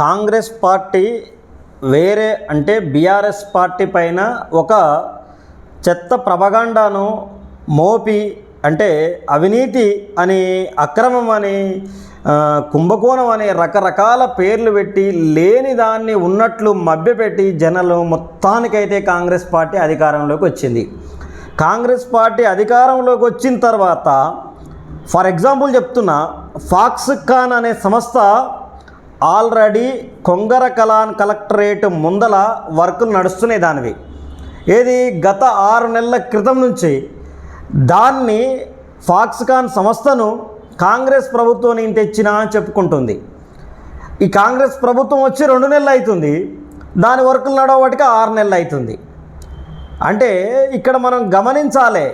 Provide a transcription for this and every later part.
Congress party వేరే అంటే BRS party పైన ఒక చెత్త ప్రభగండాను మోపి అంటే అవినీతి అని అక్రమం అని కుంభకోణం అనే రకరకాల పేర్లు పెట్టి లేని దాన్ని ఉన్నట్లు మభ్యపెట్టి జనాలు మొత్తానికైతే కాంగ్రెస్ పార్టీ అధికారంలోకి వచ్చింది. కాంగ్రెస్ పార్టీ అధికారంలోకి వచ్చిన తర్వాత ఫర్ ఎగ్జాంపుల్ చెప్తున్నా ఫాక్స్కాన్ అనే సంస్థ ఆల్రెడీ కొంగర కలాన్ కలెక్టరేట్ ముందల వర్కులు నడుస్తున్నాయి దానివి. ఏది గత ఆరు నెలల క్రితం నుంచి దాన్ని ఫాక్స్కాన్ సంస్థను కాంగ్రెస్ ప్రభుత్వం నేను తెచ్చినా అని చెప్పుకుంటుంది. ఈ కాంగ్రెస్ ప్రభుత్వం వచ్చి రెండు నెలలు అవుతుంది. దాని వర్కులు నడవటికి ఆరు నెలలు అవుతుంది. అంటే ఇక్కడ మనం గమనించాలి.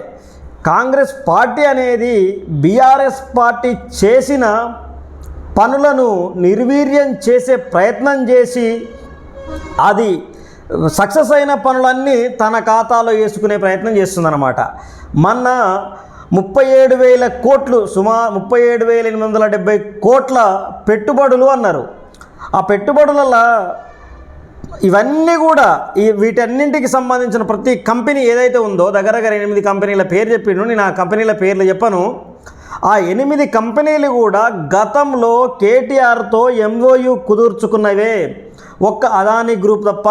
కాంగ్రెస్ పార్టీ అనేది బీఆర్ఎస్ పార్టీ చేసిన పనులను నిర్వీర్యం చేసే ప్రయత్నం చేసి అది సక్సెస్ అయిన పనులన్నీ తన ఖాతాలో వేసుకునే ప్రయత్నం చేస్తుందన్నమాట. మొన్న ముప్పై ఏడు వేల కోట్లు సుమా ముప్పై ఏడు వేల ఎనిమిది వందల డెబ్బై కోట్ల పెట్టుబడులు అన్నారు. ఆ పెట్టుబడులలో ఇవన్నీ కూడా ఈ వీటన్నింటికి సంబంధించిన ప్రతి కంపెనీ ఏదైతే ఉందో దగ్గర దగ్గర ఎనిమిది కంపెనీల పేరు చెప్పిండు. నేను ఆ కంపెనీల పేర్లు చెప్పను. ఆ ఎనిమిది కంపెనీలు కూడా గతంలో కేటీఆర్తో ఎంఓయు కుదుర్చుకున్నవే. ఒక్క అదానీ గ్రూప్ తప్ప.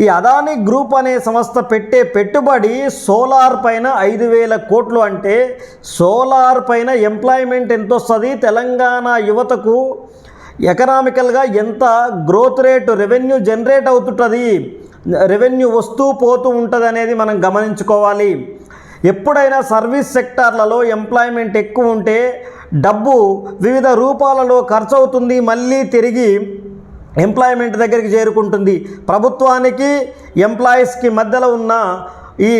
ఈ అదానీ గ్రూప్ అనే సంస్థ పెట్టే పెట్టుబడి సోలార్ పైన ఐదు వేల కోట్లు అంటే సోలార్ పైన ఎంప్లాయ్మెంట్ ఎంత వస్తుంది తెలంగాణ యువతకు ఎకనామికల్గా ఎంత గ్రోత్ రేట్ రెవెన్యూ జనరేట్ అవుతుంటుంది? రెవెన్యూ వస్తూ పోతూ ఉంటుంది అనేది మనం గమనించుకోవాలి. ఎప్పుడైనా సర్వీస్ సెక్టార్లలో ఎంప్లాయ్మెంట్ ఎక్కువ ఉంటే డబ్బు వివిధ రూపాలలో ఖర్చు అవుతుంది మళ్ళీ తిరిగి ఎంప్లాయ్మెంట్ దగ్గరికి చేరుకుంటుంది. ప్రభుత్వానికి ఎంప్లాయీస్కి మధ్యలో ఉన్న ఈ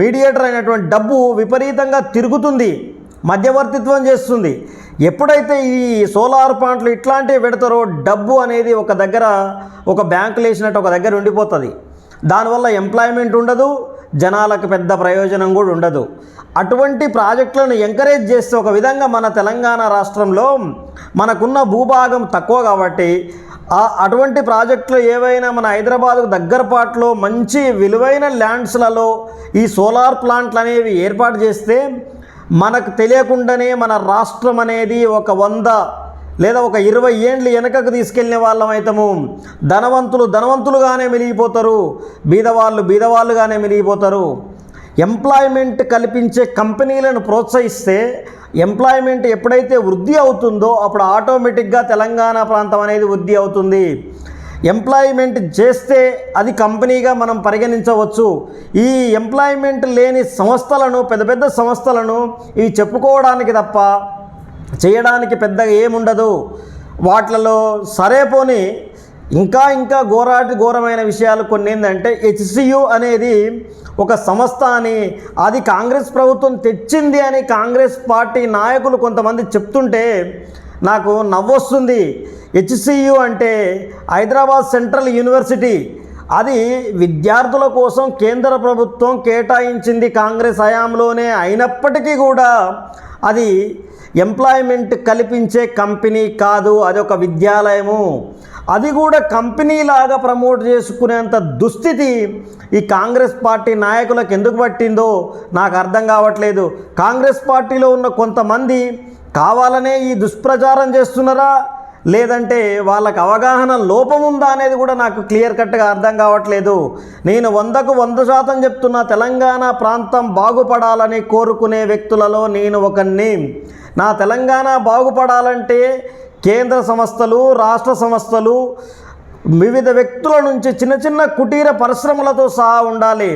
మీడియేటర్ అయినటువంటి డబ్బు విపరీతంగా తిరుగుతుంది మధ్యవర్తిత్వం చేస్తుంది. ఎప్పుడైతే ఈ సోలార్ ప్లాంట్లు ఇట్లాంటివి పెడతారో డబ్బు అనేది ఒక దగ్గర ఒక బ్యాంకులు వేసినట్టు ఒక దగ్గర ఉండిపోతుంది. దానివల్ల ఎంప్లాయ్మెంట్ ఉండదు జనాలకు పెద్ద ప్రయోజనం కూడా ఉండదు. అటువంటి ప్రాజెక్టులను ఎంకరేజ్ చేస్తే ఒక విధంగా మన తెలంగాణ రాష్ట్రంలో మనకున్న భూభాగం తక్కువ కాబట్టి అటువంటి ప్రాజెక్టులు ఏవైనా మన హైదరాబాద్కు దగ్గరపాట్లో మంచి విలువైన ల్యాండ్స్లలో ఈ సోలార్ ప్లాంట్లు అనేవి ఏర్పాటు చేస్తే మనకు తెలియకుండానే మన రాష్ట్రం అనేది ఒక వంద లేదా ఒక ఇరవై ఏండ్లు వెనకకు తీసుకెళ్ళిన వాళ్ళం ధనవంతులు ధనవంతులుగానే మిలిగిపోతారు బీదవాళ్ళు బీదవాళ్ళుగానే మిలిగిపోతారు ఎంప్లాయ్మెంట్ కల్పించే కంపెనీలను ప్రోత్సహిస్తే ఎంప్లాయ్మెంట్ ఎప్పుడైతే వృద్ధి అవుతుందో అప్పుడు ఆటోమేటిక్గా తెలంగాణ ప్రాంతం అనేది వృద్ధి అవుతుంది. ఎంప్లాయ్మెంట్ చేస్తే అది కంపెనీగా మనం పరిగణించవచ్చు. ఈ ఎంప్లాయ్మెంట్ లేని సంస్థలను పెద్ద పెద్ద సంస్థలను ఇవి చెప్పుకోవడానికి తప్ప చేయడానికి పెద్దగా ఏముండదు. వాటిలలో సరే పోని ఇంకా ఇంకా ఘోరాటి ఘోరమైన విషయాలు కొన్ని ఏంటంటే హెచ్సియు అనేది ఒక సంస్థ అని అది కాంగ్రెస్ ప్రభుత్వం తెచ్చింది అని కాంగ్రెస్ పార్టీ నాయకులు కొంతమంది చెప్తుంటే నాకు నవ్వొస్తుంది. హెచ్సియు అంటే హైదరాబాద్ సెంట్రల్ యూనివర్సిటీ అది విద్యార్థుల కోసం కేంద్ర ప్రభుత్వం కేటాయించింది కాంగ్రెస్ హయాంలోనే అయినప్పటికీ కూడా అది ఎంప్లాయ్మెంట్ కల్పించే కంపెనీ కాదు అది ఒక విద్యాలయము. అది కూడా కంపెనీ లాగా ప్రమోట్ చేసుకునేంత దుస్థితి ఈ కాంగ్రెస్ పార్టీ నాయకులకు ఎందుకు పట్టిందో నాకు అర్థం కావట్లేదు. కాంగ్రెస్ పార్టీలో ఉన్న కొంతమంది కావాలనే ఈ దుష్ప్రచారం చేస్తున్నారా? లేదంటే వాళ్ళకి అవగాహన లోపం ఉందా అనేది కూడా నాకు క్లియర్ కట్గా అర్థం కావట్లేదు. నేను వందకు వంద శాతం చెప్తున్న తెలంగాణ ప్రాంతం బాగుపడాలని కోరుకునే వ్యక్తులలో నేను ఒకరిని నా తెలంగాణ బాగుపడాలంటే కేంద్ర సంస్థలు రాష్ట్ర సంస్థలు వివిధ వ్యక్తుల నుంచి చిన్న చిన్న కుటీర పరిశ్రమలతో సహా ఉండాలి.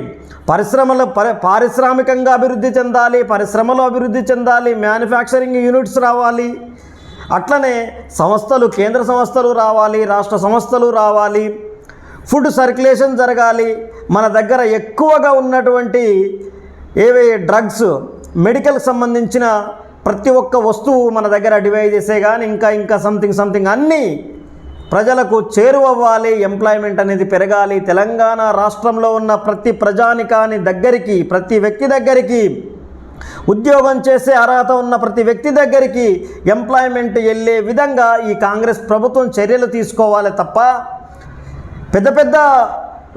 పరిశ్రమలు పరి పారిశ్రామికంగా అభివృద్ధి చెందాలి పరిశ్రమలు అభివృద్ధి చెందాలి మ్యానుఫ్యాక్చరింగ్ యూనిట్స్ రావాలి. అట్లనే సంస్థలు కేంద్ర సంస్థలు రావాలి రాష్ట్ర సంస్థలు రావాలి ఫుడ్ సర్క్యులేషన్ జరగాలి. మన దగ్గర ఎక్కువగా ఉన్నటువంటి ఏవే డ్రగ్స్ మెడికల్కి సంబంధించిన ప్రతి ఒక్క వస్తువు మన దగ్గర డివైడ్ చేసే కానీ ఇంకా ఇంకా సంథింగ్ సంథింగ్ అన్నీ ప్రజలకు చేరువవ్వాలి. ఎంప్లాయ్మెంట్ అనేది పెరగాలి. తెలంగాణ రాష్ట్రంలో ఉన్న ప్రతి ప్రజానికాని దగ్గరికి ప్రతి వ్యక్తి దగ్గరికి ఉద్యోగం చేసే అర్హత ఉన్న ప్రతి వ్యక్తి దగ్గరికి ఎంప్లాయ్మెంట్ వెళ్ళే విధంగా ఈ కాంగ్రెస్ ప్రభుత్వం చర్యలు తీసుకోవాలి తప్ప పెద్ద పెద్ద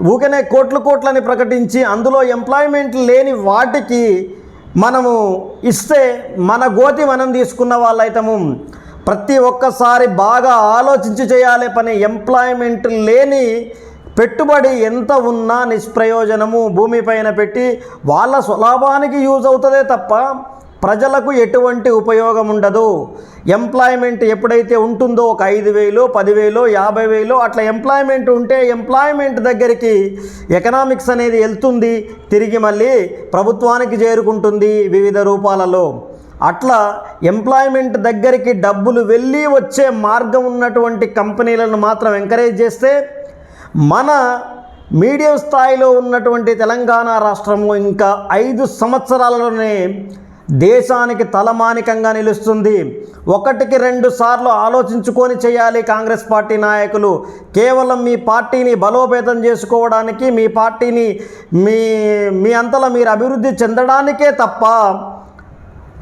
ఊకనే కోట్లు కోట్లని ప్రకటించి అందులో ఎంప్లాయ్మెంట్ లేని వాటికి మనము ఇస్తే మన గోతి మనం తీసుకున్న వాళ్ళైతము. ప్రతి ఒక్కసారి బాగా ఆలోచించి చేయాలి పని. ఎంప్లాయ్మెంట్ లేని పెట్టుబడి ఎంత ఉన్నా నిష్ప్రయోజనము భూమిపైన పెట్టి వాళ్ళ స్వలాభానికి యూజ్ అవుతుందే తప్ప ప్రజలకు ఎటువంటి ఉపయోగం ఉండదు. ఎంప్లాయ్మెంట్ ఎప్పుడైతే ఉంటుందో ఒక ఐదు వేలు పదివేలు యాభై వేలు అట్లా ఎంప్లాయ్మెంట్ ఉంటే ఎంప్లాయ్మెంట్ దగ్గరికి ఎకనామిక్స్ అనేది వెళ్తుంది తిరిగి మళ్ళీ ప్రభుత్వానికి చేరుకుంటుంది వివిధ రూపాలలో. అట్లా ఎంప్లాయ్మెంట్ దగ్గరికి డబ్బులు వెళ్ళి వచ్చే మార్గం ఉన్నటువంటి కంపెనీలను మాత్రం ఎంకరేజ్ చేస్తే మన మీడియం స్థాయిలో ఉన్నటువంటి తెలంగాణ రాష్ట్రము ఇంకా ఐదు సంవత్సరాలలోనే దేశానికి తలమానికంగా నిలుస్తుంది. ఒకటికి రెండు సార్లు ఆలోచించుకొని చేయాలి కాంగ్రెస్ పార్టీ నాయకులు. కేవలం మీ పార్టీని బలోపేతం చేసుకోవడానికి మీ పార్టీని మీ మీ అంతలో మీరు అభివృద్ధి చెందడానికే తప్ప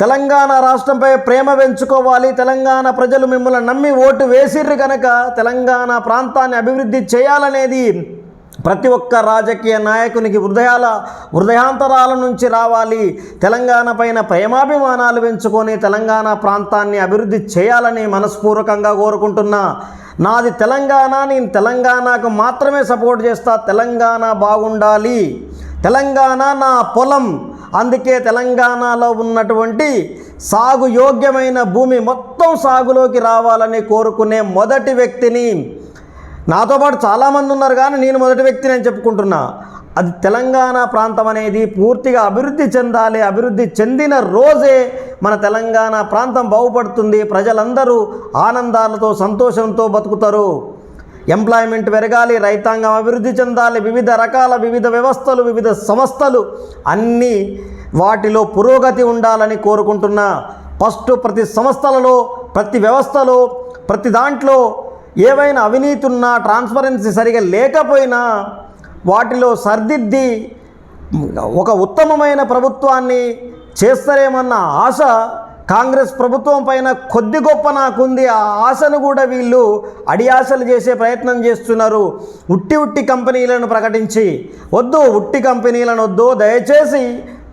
తెలంగాణ రాష్ట్రంపై ప్రేమ పెంచుకోవాలి. తెలంగాణ ప్రజలు మిమ్మల్ని నమ్మి ఓటు వేసిర్రు కనుక తెలంగాణ ప్రాంతాన్ని అభివృద్ధి చేయాలనేది ప్రతి ఒక్క రాజకీయ నాయకునికి హృదయాల హృదయాంతరాల నుంచి రావాలి. తెలంగాణ పైన ప్రేమాభిమానాలు పెంచుకొని తెలంగాణ ప్రాంతాన్ని అభివృద్ధి చేయాలని మనస్పూర్వకంగా కోరుకుంటున్నా. నాది తెలంగాణ నేను తెలంగాణకు మాత్రమే సపోర్ట్ చేస్తా. తెలంగాణ బాగుండాలి. తెలంగాణ నా పొలం. అందుకే తెలంగాణలో ఉన్నటువంటి సాగు యోగ్యమైన భూమి మొత్తం సాగులోకి రావాలని కోరుకునే మొదటి వ్యక్తిని నాతో పాటు చాలామంది ఉన్నారు కానీ నేను మొదటి వ్యక్తిని అని చెప్పుకుంటున్నా. అది తెలంగాణ ప్రాంతం అనేది పూర్తిగా అభివృద్ధి చెందాలి అభివృద్ధి చెందిన రోజే మన తెలంగాణ ప్రాంతం బాగుపడుతుంది. ప్రజలందరూ ఆనందాలతో సంతోషంతో బతుకుతారు. ఎంప్లాయ్మెంట్ పెరగాలి రైతాంగం అభివృద్ధి చెందాలి వివిధ రకాల వివిధ వ్యవస్థలు వివిధ సంస్థలు అన్నీ వాటిలో పురోగతి ఉండాలని కోరుకుంటున్నా. ఫస్ట్ ప్రతి సంస్థలలో ప్రతి వ్యవస్థలో ప్రతి దాంట్లో ఏవైనా అవినీతి ఉన్నా ట్రాన్స్పరెన్సీ సరిగా లేకపోయినా వాటిలో సర్దిద్ది ఒక ఉత్తమమైన ప్రభుత్వాన్ని చేస్తారేమన్న ఆశ కాంగ్రెస్ ప్రభుత్వం పైన కొద్ది గొప్ప నాకుంది. ఆ ఆశను కూడా వీళ్ళు అడియాసలు చేసే ప్రయత్నం చేస్తున్నారు. ఉట్టి ఉట్టి కంపెనీలను ప్రకటించి వద్దు ఉట్టి కంపెనీలను వద్దు దయచేసి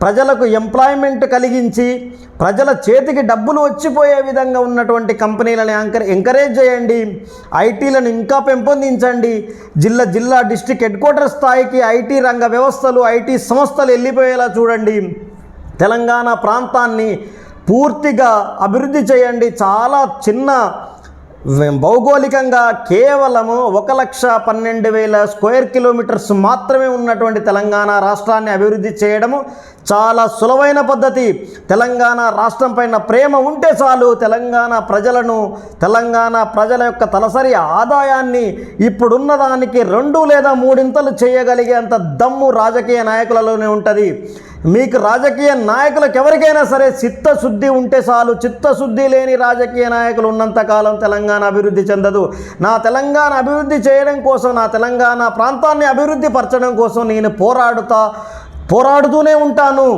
ప్రజలకు ఎంప్లాయ్మెంట్ కలిగించి ప్రజల చేతికి డబ్బులు వచ్చిపోయే విధంగా ఉన్నటువంటి కంపెనీలను యాంకర్ ఎంకరేజ్ చేయండి. ఐటీలను ఇంకా పెంపొందించండి. జిల్లా జిల్లా డిస్ట్రిక్ట్ హెడ్ క్వార్టర్ స్థాయికి ఐటీ రంగ వ్యవస్థలు ఐటీ సంస్థలు వెళ్ళిపోయేలా చూడండి. తెలంగాణ ప్రాంతాన్ని పూర్తిగా అభివృద్ధి చేయండి. చాలా చిన్న భౌగోళికంగా కేవలము ఒక లక్ష పన్నెండు వేల స్క్వేర్ కిలోమీటర్స్ మాత్రమే ఉన్నటువంటి తెలంగాణ రాష్ట్రాన్ని అభివృద్ధి చేయడము చాలా సులభమైన పద్ధతి. తెలంగాణ రాష్ట్రం పైన ప్రేమ ఉంటే చాలు తెలంగాణ ప్రజలను తెలంగాణ ప్రజల యొక్క తలసరి ఆదాయాన్ని ఇప్పుడున్న దానికి రెండు లేదా మూడింతలు చేయగలిగేంత దమ్ము రాజకీయ నాయకులలోనే ఉంటుంది. మీకు రాజకీయ నాయకులకు ఎవరికైనా సరే చిత్తశుద్ధి ఉంటే చాలు. చిత్తశుద్ధి లేని రాజకీయ నాయకులు ఉన్నంతకాలం తెలంగాణ అభివృద్ధి చెందదు. నా తెలంగాణ అభివృద్ధి చేయడం కోసం నా తెలంగాణ ప్రాంతాన్ని అభివృద్ధి పరచడం కోసం నేను పోరాడుతా పోరాడుతూనే ఉంటాను.